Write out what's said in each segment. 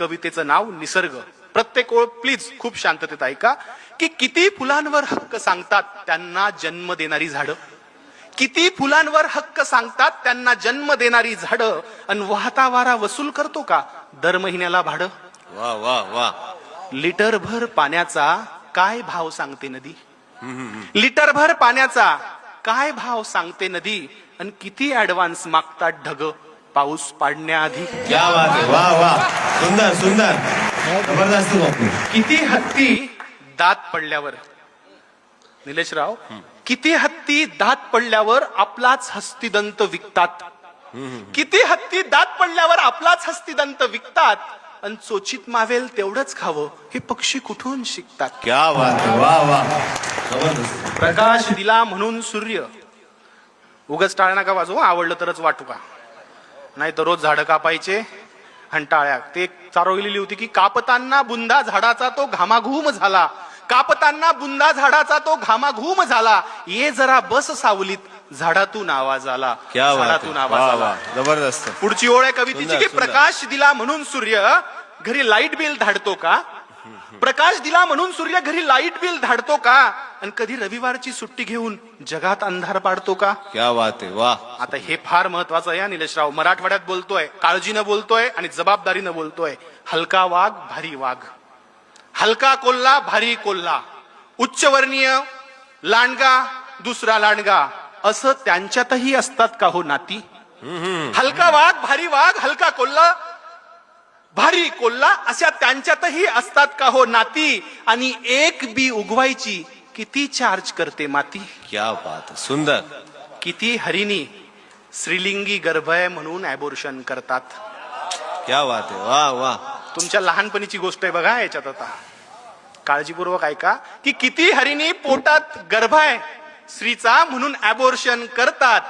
कवितेचं नाव निसर्ग. प्रत्येक ओळ प्लीज खूप शांततेत ऐका की किती फुलांवर हक्क सांगतात त्यांना जन्म देणारी झाडं. किती फुलांवर हक्क सांगतात त्यांना जन्म देणारी झाडं. आणि वाहता वारा वसूल करतो का? दर महिन्याला भाडं. वा वा वा. लिटरभर पाण्याचा काय भाव सांगते नदी? लिटरभर पाण्याचा काय भाव सांगते नदी? आणि किती ऍडव्हान्स मागतात ढग? पाऊस पाडण्याआधी. वा वा. सुंदर सुंदर. जबरदस्त किती हत्ती दात पडल्यावर? निलेशराव किती हत्ती दात पडल्यावर आपलाच हस्तिदंत विकतात? किती हत्ती दात पडल्यावर आपलाच हस्तिदंत विकतात? आणि चोचित मावेल तेवढंच खावं. हे पक्षी कुठून शिकतात? क्या वा वा. जबरदस्त. प्रकाश दिला म्हणून सूर्य. उगच टाळ नका वाजवू? आवडलं तरच वाटू का? नाही तर रोज झाडं कापायचे आणि टाळ्या ते चारोळलेली होती की कापताना बुंदा झाडाचा तो घामाघूम झाला. कापताना बुंदा झाडाचा तो घामाघूम झाला. ये जरा बस सावलीत झाडातून आवाज आला. झाडातून आवाज आला. जबरदस्त. पुढची ओळ आहे कवितेची की. प्रकाश दिला म्हणून सूर्य. घरी लाइट बिल धाडतो का? प्रकाश दिला म्हणून सूर्य घरी लाइट बिल धाडतो का? आणि कधी रविवारची सुट्टी घेऊन जगात अंधार पाडतो का? क्या बात आहे वा आता हे फार महत्वाचं आहे हा निलेशराव. मराठवाड्यात बोलतोय काळजीनं बोलतोय आणि जबाबदारीनं बोलतोय. हलका वाघ भारी वाघ. हलका कोल्हा भारी कोल्हा. उच्चवर्णीय लांडगा दुसरा लांडगा. असं त्यांच्यातही असतात का हो नाती? हलका वाघ भारी वाघ हलका कोल्हा भारी कोल्हा अशा त्यांच्यातही असतात का हो नाती? आणि एक बी उगवायची किती चार्ज करते माती? क्या बात सुंदर. किती हरिणी श्रीलिंगी गर्भ आहे म्हणून ॲबोर्शन करतात. क्या बात आहे वा वा. तुमच्या लहानपणीची गोष्ट आहे बघा याच्यात आता. काळजीपूर्वक ऐका की किती हरिणी पोटात गर्भ आहे स्त्रीचा म्हणून ॲबोर्शन करतात.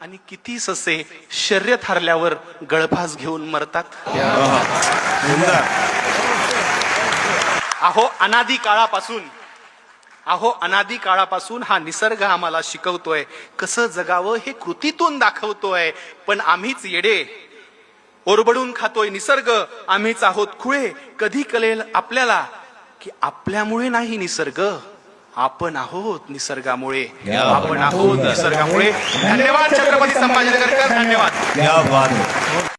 आणि किती ससे शर्यत हरल्यावर गळफास घेऊन मरतात? अहो अनादी काळापासून अहो अनादी काळापासून हा निसर्ग आम्हाला शिकवतोय. कसं जगावं हे कृतीतून दाखवतोय. पण आम्हीच येडे. ओरबडून खातोय निसर्ग. आम्हीच आहोत खुळे. कधी कळेल आपल्याला की आपल्यामुळे नाही निसर्ग? आपण आहोत निसर्गामुळे. आपण आहोत निसर्गामुळे. धन्यवाद छत्रपती संभाजीनगरकर धन्यवाद.